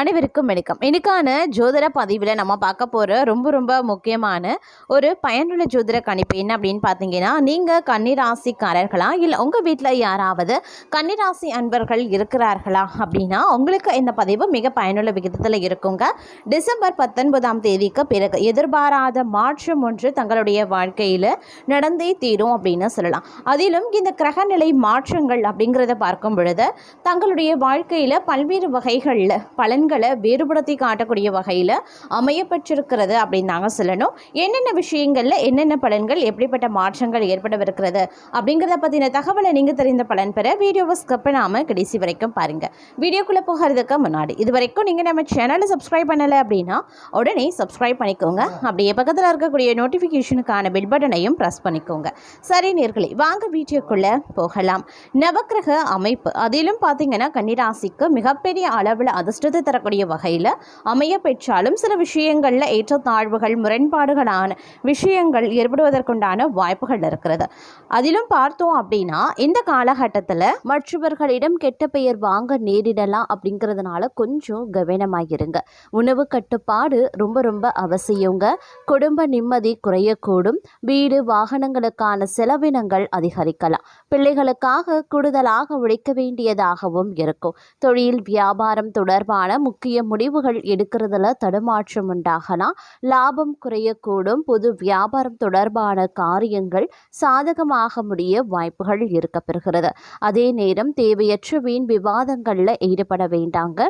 அனைவருக்கும் வணக்கம். இன்னைக்கான ஜோதிட பதிவில் நம்ம பார்க்க போகிற ரொம்ப ரொம்ப முக்கியமான ஒரு பயனுள்ள ஜோதிட கணிப்பு என்ன அப்படின்னு பார்த்தீங்கன்னா நீங்கள் கன்னிராசிக்காரர்களா? இல்லை உங்கள் வீட்டில் யாராவது கன்னிராசி அன்பர்கள் இருக்கிறார்களா? அப்படின்னா உங்களுக்கு இந்த பதிவு மிக பயனுள்ள விகிதத்தில் இருக்குங்க. டிசம்பர் பத்தொன்பதாம் தேதிக்கு பிறகு எதிர்பாராத மாற்றம் ஒன்று தங்களுடைய வாழ்க்கையில் நடந்தே தீரும் அப்படின்னு சொல்லலாம். அதிலும் இந்த கிரகநிலை மாற்றங்கள் அப்படிங்கிறத பார்க்கும் பொழுது தங்களுடைய வாழ்க்கையில் பல்வேறு வகைகளில் பலன்களை வேறுபடுத்தி காட்டக்கூடிய வகையில் அமையப்பெற்றிருக்கிறது அப்படின்னு தாங்க சொல்லணும். என்னென்ன விஷயங்களில் என்னென்ன பலன்கள் எப்படிப்பட்ட மாற்றங்கள் ஏற்படவிருக்கிறது அப்படிங்கிறத பற்றின தகவலை நீங்கள் தெரிந்த பலன் பெற வீடியோவை ஸ்கிப் பண்ணாமல் கடைசி வரைக்கும் பாருங்கள் வீடியோக்குள்ளே போகிறதுக்கு முன்னாடி இது வரைக்கும் நீங்கள் நம்ம சேனலை சப்ஸ்கிரைப் பண்ணலை அப்படின்னா உடனே சப்ஸ்கிரைப் பண்ணிக்கோங்க. அப்படியே பக்கத்தில் இருக்கக்கூடிய நோட்டிஃபிகேஷனுக்கான பெல் பட்டனையும் ப்ரெஸ் பண்ணிக்கோங்க. சரி நேர்களை வாங்க வீடியோக்குள்ளே போகலாம். நவக்கிரக அமைப்பு அதிலும் பார்த்தீங்கன்னா கன்னிராசிக்கு மிகப்பெரிய அளவில் அதிர்ஷ்டத்தை தரக்கூடிய வகையில் அமைய பெற்றாலும் சில விஷயங்களில் ஏற்றத்தாழ்வுகள் முரண்பாடுகளான விஷயங்கள் ஏற்படுவதற்குண்டான வாய்ப்புகள் இருக்கிறது. அதிலும் பார்த்தோம் அப்படின்னா இந்த காலகட்டத்தில் மற்றவர்களிடம் கெட்ட பெயர் வாங்க நேரிடலாம் அப்படிங்கிறதுனால கொஞ்சம் கவனமாகிருங்க உணவு கட்டுப்பாடு ரொம்ப ரொம்ப அவசியங்க. குடும்ப நிம்மதி குறையக்கூடும். வீடு வாகனங்களுக்கான செலவினங்கள் அதிகரிக்கலாம். பிள்ளைகளுக்காக கூடுதலாக உழைக்க வேண்டியதாகவும் இருக்கும். தொழில் வியாபாரம் தொடர்பான முக்கிய முடிவுகள் எடுக்கிறதுல தடுமாற்றம் உண்டாகலாம் லாபம் குறையக்கூடும். பொது வியாபாரம் தொடர்பான காரியங்கள் சாதகமாக முடிய வாய்ப்புகள் இருக்கப்பெறுகிறது. அதே நேரம் தேவையற்ற வீண் விவாதங்களில் ஈடுபட வேண்டாங்க.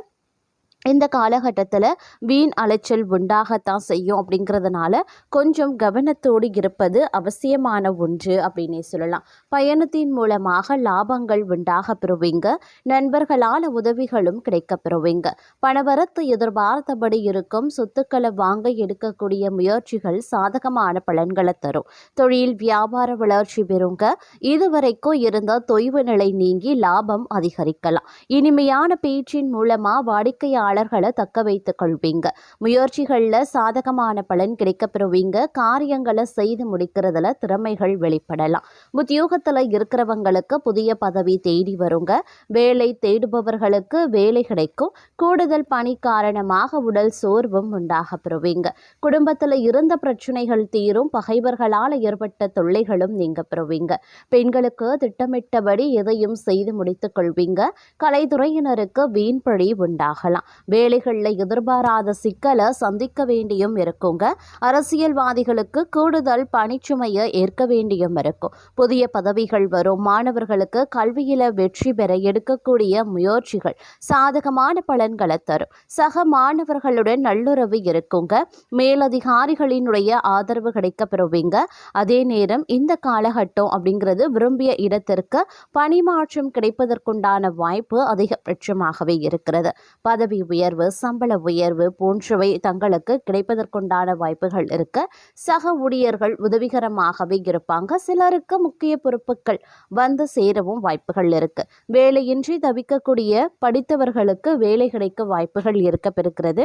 இந்த காலகட்டத்தில் வீண் அலைச்சல் உண்டாகத்தான் செய்யும் அப்படிங்கிறதுனால கொஞ்சம் கவனத்தோடு இருப்பது அவசியமான ஒன்று அப்படின்னே சொல்லலாம். பயணத்தின் மூலமாக லாபங்கள் உண்டாக பெறுவீங்க. நண்பர்களால் உதவிகளும் கிடைக்க பெறுவீங்க. பணவரத்து எதிர்பார்த்தபடி இருக்கும் சொத்துக்களை வாங்க எடுக்கக்கூடிய முயற்சிகள் சாதகமான பலன்களை தரும். தொழில் வியாபார வளர்ச்சி பெறுங்க. இதுவரைக்கும் இருந்த தொய்வு நிலை நீங்கி லாபம் அதிகரிக்கலாம். இனிமையான பேச்சின் மூலமாக வாடிக்கையாளர் வாடிக்கையாளர்களை தக்க வைத்துக் கொள்வீங்க. முயற்சிகளில் சாதகமான பலன் கிடைக்கப்பெறுவீங்க காரியங்களை செய்து முடிக்கிறதுல திறமைகள் வெளிப்படலாம். உத்தியோகத்தில் இருக்கிறவங்களுக்கு புதிய பதவி தேடி வருங்க. வேலை தேடுபவர்களுக்கு வேலை கிடைக்கும். கூடுதல் பணி காரணமாக உடல் சோர்வும் உண்டாக பெறுவீங்க. குடும்பத்தில் இருந்த பிரச்சனைகள் தீரும். பகைவர்களால் ஏற்பட்ட தொல்லைகளும் நீங்க பெறுவீங்க. பெண்களுக்கு திட்டமிட்டபடி எதையும் செய்து முடித்துக் கொள்வீங்க. கலைத்துறையினருக்கு வீண்பழி உண்டாகலாம். வேலைகளில் எதிர்பாராத சிக்கலை சந்திக்க வேண்டியும் இருக்குங்க அரசியல்வாதிகளுக்கு கூடுதல் பணிச்சுமையை ஏற்க வேண்டியும் இருக்கும். புதிய பதவிகள் வரும். மாணவர்களுக்கு கல்வியில வெற்றி பெற எடுக்கக்கூடிய முயற்சிகள் சாதகமான பலன்களை தரும். சக மாணவர்களுடன் நல்லுறவு இருக்குங்க. மேலதிகாரிகளினுடைய ஆதரவு கிடைக்க பெறுவீங்க அதே நேரம் இந்த காலகட்டம் அப்படிங்கிறது விரும்பிய இடத்திற்கு பணிமாற்றம் கிடைப்பதற்குண்டான வாய்ப்பு அதிகபட்சமாகவே இருக்கிறது. பதவி உயர்வு சம்பள உயர்வு போன்றவை தங்களுக்கு கிடைப்பதற்குண்டான வாய்ப்புகள் இருக்க சக ஊழியர்கள் உதவிகரமாகவே இருப்பாங்க. சிலருக்கு முக்கிய பொறுப்புகள் வந்து சேரவும் வாய்ப்புகள் இருக்கு. வேலையின்றி தவிக்கக்கூடிய படித்தவர்களுக்கு வேலை கிடைக்க வாய்ப்புகள் இருக்க பெறுகிறது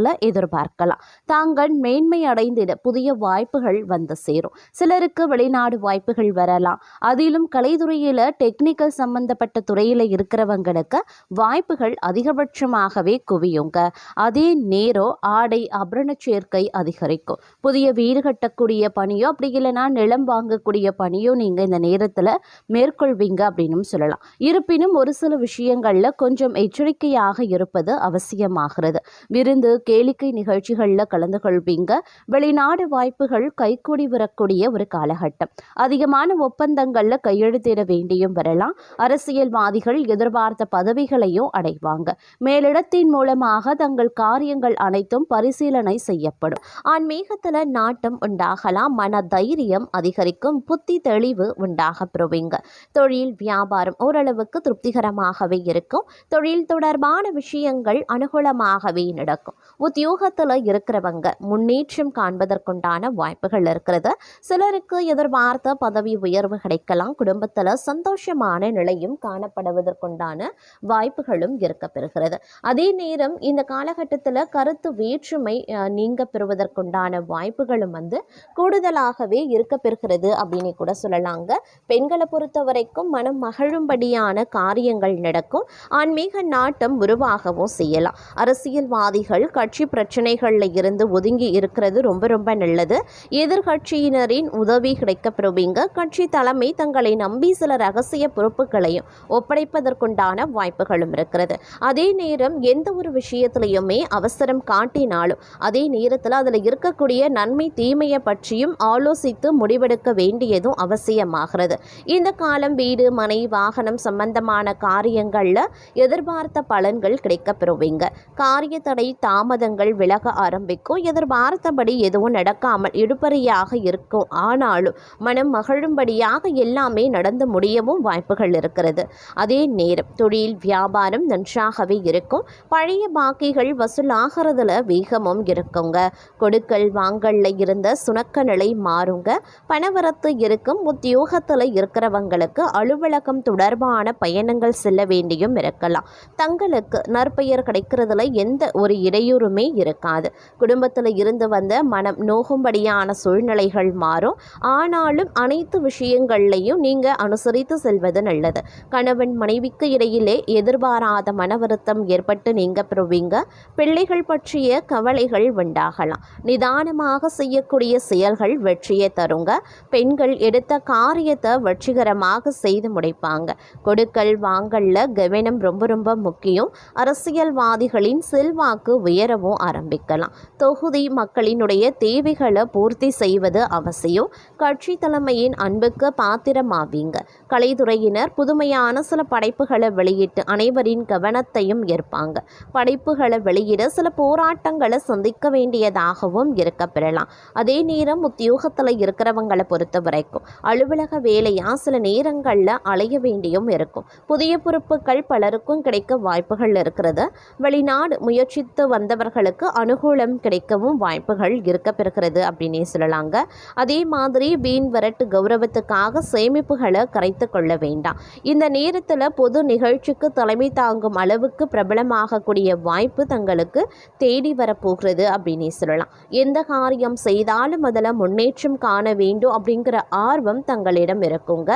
காலத்தில் எதிர்பார்க்கலாம். தாங்கள் மேன்மை அடைந்திட புதிய வாய்ப்புகள் வந்து சேரும். சிலருக்கு வெளிநாடு வாய்ப்புகள் வரலாம். அதிலும் கலைத்துறையில் டெக்னிக்கல் சம்பந்தப்பட்ட துறையில் இருக்கிறவங்களுக்கு வாய்ப்புகள் அதிகபட்சமாகவே குவியுங்க. அதே நேரம் ஆடை அபரண சேர்க்கை அதிகரிக்கும். புதிய வீடு கட்டக்கூடிய பணியோ அப்படி இல்லைன்னா நிலம் வாங்கக்கூடிய பணியோ நீங்கள் இந்த நேரத்தில் மேற்கொள்வீங்க அப்படின்னு சொல்லலாம். இருப்பினும் ஒரு சில விஷயங்களில் கொஞ்சம் எச்சரிக்கையாக இருப்பது அவசியமாகிறது. விருந்து கேளிக்கை நிகழ்ச்சிகளில் கலந்து கொள்வீங்க. வெளிநாடு வாய்ப்புகள் கைக்கூடி வரக்கூடிய ஒரு காலகட்டம். அதிகமான ஒப்பந்தங்களில் கையெழுத்திட வேண்டியும் வரலாம். அரசியல்வாதிகள் எதிர்பார்த்த பதவிகளையும் அடைவாங்க. மேலிடத்தின் மூலமாக தங்கள் காரியங்கள் அனைத்தும் பரிசீலனை செய்யப்படும். ஆன்மீகத்தில் நாட்டம் உண்டாகலாம். மன தைரியம் அதிகரிக்கும். புத்தி தெளிவு உண்டாக பெறுவீங்க தொழில் வியாபாரம் ஓரளவுக்கு திருப்திகரமாகவே இருக்கும். தொழில் தொடர்பான விஷயங்கள் அனுகூலமாகவே நடக்கும். உத்தியோகத்தில் இருக்கிறவங்க முன்னேற்றம் காண்பதற்குண்டான வாய்ப்புகள் இருக்கிறது. சிலருக்கு எதிர்பார்த்த பதவி உயர்வு கிடைக்கலாம். குடும்பத்தில் சந்தோஷமான நிலையும் காணப்படுவதற்குண்டான வாய்ப்புகளும் இருக்க பெறுகிறது அதே நேரம் இந்த காலகட்டத்தில் கருத்து வேற்றுமை நீங்க பெறுவதற்குண்டான வாய்ப்புகளும் வந்து கூடுதலாகவே இருக்க பெறுகிறது அப்படின்னு கூட சொல்லலாங்க. பெண்களை பொறுத்த வரைக்கும் மனம் மகிழும்படியான காரியங்கள் நடக்கும். ஆன்மீக நாட்டம் உருவாகவும் செய்யலாம். அரசியல்வாதிகள் கட்சி பிரச்சனைகளில் இருந்து ஒதுங்கி இருக்கிறது ரொம்ப ரொம்ப நல்லது. எதிர்கட்சியினரின் உதவி கிடைக்கப்பெறுவீங்க. கட்சி தலைமை தங்களை நம்பி சில ரகசிய பொறுப்புகளையும் ஒப்படைப்பதற்குண்டான வாய்ப்புகளும் இருக்கிறது. அதே நேரம் எந்த ஒரு விஷயத்திலையுமே அவசரம் காட்டினாலும் அதே நேரத்தில் அதில் இருக்கக்கூடிய நன்மை தீமையை பற்றியும் ஆலோசித்து முடிவெடுக்க வேண்டியதும் அவசியமாகிறது. இந்த காலம் வீடு மனை வாகனம் சம்பந்தமான காரியங்களில் எதிர்பார்த்த பலன்கள் கிடைக்கப்பெறுவீங்க. காரிய தடை தாமதங்கள் விலக ஆரம்பிக்கும். எதிர்பார்த்தபடி எதுவும் நடக்காமல் இடுபறியாக இருக்கும். ஆனாலும் மனம் மகிழும்படியாக எல்லாமே நடந்து முடியவும் வாய்ப்புகள் இருக்கிறது. அதே நேரம் தொழில் வியாபாரம் நன்றாகவே இருக்கும். பழைய பாக்கிகள் வசூலாகிறதுல வேகமும் இருக்குங்க. கொடுக்கல் வாங்கல்ல இருந்த சுணக்க நிலை மாறுங்க. பணவரத்து இருக்கும். உத்தியோகத்தில் இருக்கிறவங்களுக்கு அலுவலகம் தொடர்பான பயணங்கள் செல்ல வேண்டியும் இருக்கலாம். தங்களுக்கு நற்பெயர் கிடைக்கிறதுல எந்த ஒரு இடையூறு இடையூறுமே இருக்காது. குடும்பத்தில் இருந்து வந்த மனம் நோகும்படியான சூழ்நிலைகள் மாறும். ஆனாலும் அனைத்து விஷயங்கள்லையும் நீங்கள் அனுசரித்து செல்வது நல்லது. கணவன் மனைவிக்கு இடையிலே எதிர்பாராத மன வருத்தம் ஏற்பட்டு நீங்க பெறுவீங்க. பிள்ளைகள் பற்றிய கவலைகள் உண்டாகலாம். நிதானமாக செய்யக்கூடிய செயல்கள் வெற்றியை தருங்க. பெண்கள் எடுத்த காரியத்தை வெற்றிகரமாக செய்து முடிப்பாங்க. கொடுக்கல் வாங்கல்ல கவனம் ரொம்ப ரொம்ப முக்கியம். அரசியல்வாதிகளின் செல்வாக்கு உயர் உயரவும் ஆரம்பிக்கலாம். தொகுதி மக்களினுடைய தேவைகளை பூர்த்தி செய்வது அவசியம். கட்சி தலைமையின் அன்புக்கு பாத்திரமாவீங்க. கலைத்துறையினர் புதுமையான சில படைப்புகளை வெளியிட்டு அனைவரின் கவனத்தையும் ஏற்பாங்க படைப்புகளை வெளியிட சில போராட்டங்களை சந்திக்க வேண்டியதாகவும் இருக்க பெறலாம் அதே நேரம் உத்தியோகத்தில் இருக்கிறவங்களை பொறுத்த வரைக்கும் அலுவலக வேலையா சில நேரங்களில் அலைய வேண்டியும் இருக்கும். புதிய பொறுப்புகள் பலருக்கும் கிடைக்க வாய்ப்புகள் இருக்கிறது. வெளிநாடு முயற்சித்து வந்தவர்களுக்கு அனுகூலம் கிடைக்கவும் வாய்ப்புகள் இருக்க பெறுகிறது அப்படின்னே சொல்லலாங்க. அதே மாதிரி வீண் வரட்டு கௌரவத்துக்காக சேமிப்புகளை கரைத்து கொள்ள வேண்டாம். இந்த நேரத்தில் பொது நிகழ்ச்சிக்கு தலைமை தாங்கும் அளவுக்கு பிரபலமாகக்கூடிய வாய்ப்பு தங்களுக்கு தேடி வரப்போகிறது அப்படின்னே சொல்லலாம். எந்த காரியம் செய்தாலும் அதில் முன்னேற்றம் காண வேண்டும் அப்படிங்கிற ஆர்வம் தங்களிடம் இருக்குங்க.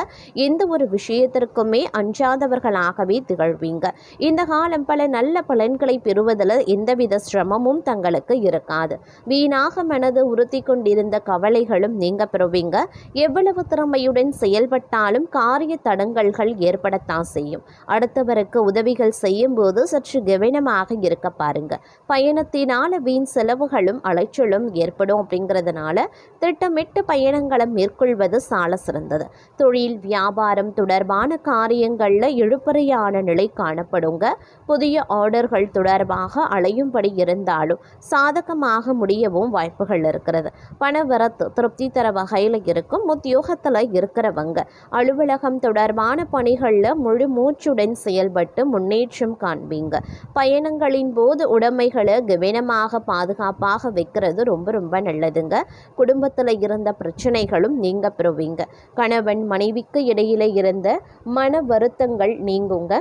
எந்த ஒரு விஷயத்திற்குமே அஞ்சாதவர்களாகவே திகழ்வீங்க. இந்த காலம் பல நல்ல பலன்களை பெறுவதில் எந்தவித சிரமமும் தங்களுக்கு இருக்காது. வீணாக மனது உறுத்தி கொண்டிருந்த கவலைகளும் நீங்க பெறுவீங்க. எவ்வளவு திறமையுடன் செயல்பட்டாலும் காரிய தடங்கல்கள் ஏற்படத்தான் செய்யும். அடுத்தவருக்கு உதவிகள் செய்யும் போது சற்று கவனமாக இருக்க பாருங்க. பயணத்தினால வீண் செலவுகளும் அலைச்சலும் ஏற்படும் அப்படிங்கிறதுனால திட்டமிட்டு பயணங்களை மேற்கொள்வது சால சிறந்தது. தொழில் வியாபாரம் தொடர்பான காரியங்களில் இழுபறியான நிலை காணப்படுங்க. புதிய ஆர்டர்கள் தொடர்பாக அலையும்படி இருந்தாலும் சாதகமாக முடியவும் வாய்ப்புகள் இருக்கிறது. பணவரத்து திருப்தி தர வகையில் இருக்கும் உத்தியோகத்தில் இருக்கிறவங்க அலுவலகம் தொடர்பான பணிகளில் முழு மூச்சுடன் செயல்பட்டு முன்னேற்றம் காண்பீங்க. பயணங்களின் போது உடைமைகளை கவனமாக பாதுகாப்பாக வைக்கிறது ரொம்ப ரொம்ப நல்லதுங்க. குடும்பத்தில் இருந்த பிரச்சனைகளும் நீங்க பெறுவீங்க. கணவன் மனைவிக்கு இடையில இருந்த மன வருத்தங்கள் நீங்குங்க.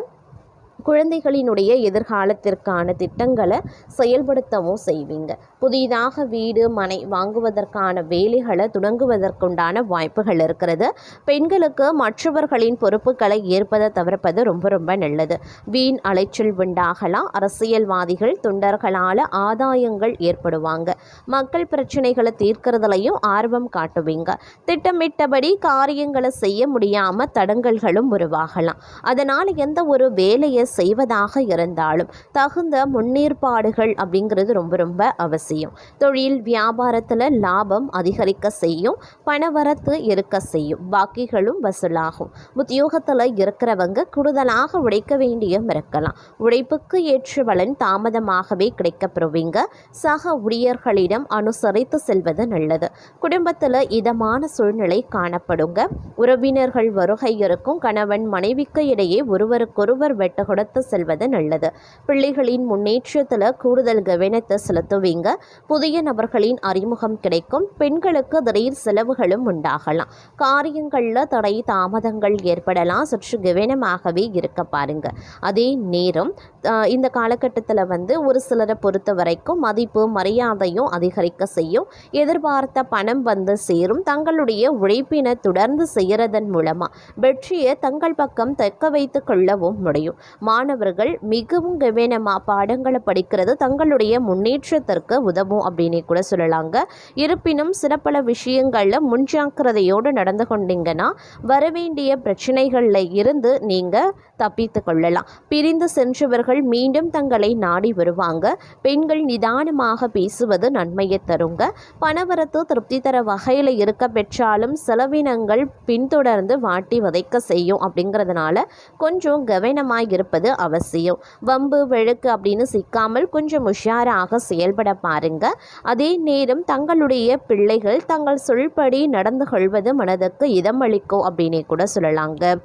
குழந்தைகளினுடைய எதிர்காலத்திற்கான திட்டங்களை செயல்படுத்தவும் செய்வீங்க. புதிதாக வீடு மனை வாங்குவதற்கான வேலைகளை தொடங்குவதற்குண்டான வாய்ப்புகள் இருக்கிறது. பெண்களுக்கு மற்றவர்களின் பொறுப்புகளை ஏற்பதை தவிர்ப்பது ரொம்ப ரொம்ப நல்லது. வீண் அலைச்சல் உண்டாகலாம். அரசியல்வாதிகள் தொண்டர்களால் ஆதாயங்கள் ஏற்படுவாங்க. மக்கள் பிரச்சனைகளை தீர்க்கறதுலையும் ஆர்வம் காட்டுவீங்க. திட்டமிட்டபடி காரியங்களை செய்ய முடியாமல் தடங்கல்களும் உருவாகலாம். அதனால் எந்த ஒரு வேலையை செய்வதாக இருந்தாலும் தகுந்த முன்னேற்பாடுகள் அப்படிங்கிறது ரொம்ப ரொம்ப அவசியம். தொழில் வியாபாரத்தில் லாபம் அதிகரிக்க செய்யும் பணவரத்து இருக்க செய்யும் பாக்கிகளும் வசூலாகும். உத்தியோகத்தில் இருக்கிறவங்க கூடுதலாக உழைக்க வேண்டியும் இருக்கலாம். உழைப்புக்கு ஏற்ற பலன் தாமதமாகவே கிடைக்கப்பெறுவீங்க. சக ஊழியர்களிடம் அனுசரித்து செல்வது நல்லது. குடும்பத்தில் இதமான சூழ்நிலை காணப்படுங்க. உறவினர்கள் வருகை இருக்கும் கணவன் மனைவிக்கு இடையே ஒருவருக்கொருவர் வெட்டு நடத்த செல்வது நல்லது. பிள்ளைகளின் முன்னேற்றத்தில் கூடுதல் கவனத்தை செலுத்துவீங்க. புதிய நபர்களின் அறிமுகம் கிடைக்கும். பெண்களுக்கு திடீர் செலவுகளும் உண்டாகலாம். காரியங்களில் தடை தாமதங்கள் ஏற்படலாம். சற்று கவனமாகவே இருக்க பாருங்க. அதே நேரம் ஆஹ், இந்த காலகட்டத்தில் வந்து ஒரு சிலரை பொறுத்த வரைக்கும் மதிப்பு மரியாதையும் அதிகரிக்க செய்யும். எதிர்பார்த்த பணம் வந்து சேரும். தங்களுடைய உழைப்பினை தொடர்ந்து செய்கிறதன் மூலமாக வெற்றியை தங்கள் பக்கம் தக்க வைத்து கொள்ளவும் முடியும். மாணவர்கள் மிகவும் கவனமாக பாடங்களை படிக்கிறது தங்களுடைய முன்னேற்றத்திற்கு உதவும் அப்படின்னு கூட சொல்லலாங்க. இருப்பினும் சில பல விஷயங்களில் முன்ஜாக்கிரதையோடு நடந்து கொண்டீங்கன்னா வரவேண்டிய பிரச்சனைகளில் இருந்து நீங்கள் தப்பித்து கொள்ளலாம். பிரிந்து சென்றவர்கள் மீண்டும் தங்களை நாடி வருவாங்க. பெண்கள் நிதானமாக பேசுவது நன்மையை தருங்க. பணவரத்து திருப்தி தர வகையில் இருக்க பெற்றாலும் செலவினங்கள் பின்தொடர்ந்து வாட்டி வதைக்க செய்யும் அப்படிங்கிறதுனால கொஞ்சம் கவனமாக இருப்பது அவசியம். வம்பு வழக்கு அப்படின்னு சிக்காமல் கொஞ்சம் உஷாராக செயல்பட பாருங்க. அதே நேரம் தங்களுடைய பிள்ளைகள் தங்கள் சொல்படி நடந்து கொள்வது மனதுக்கு இதமளிக்கும் அப்படின்னே கூட சொல்லலாங்க.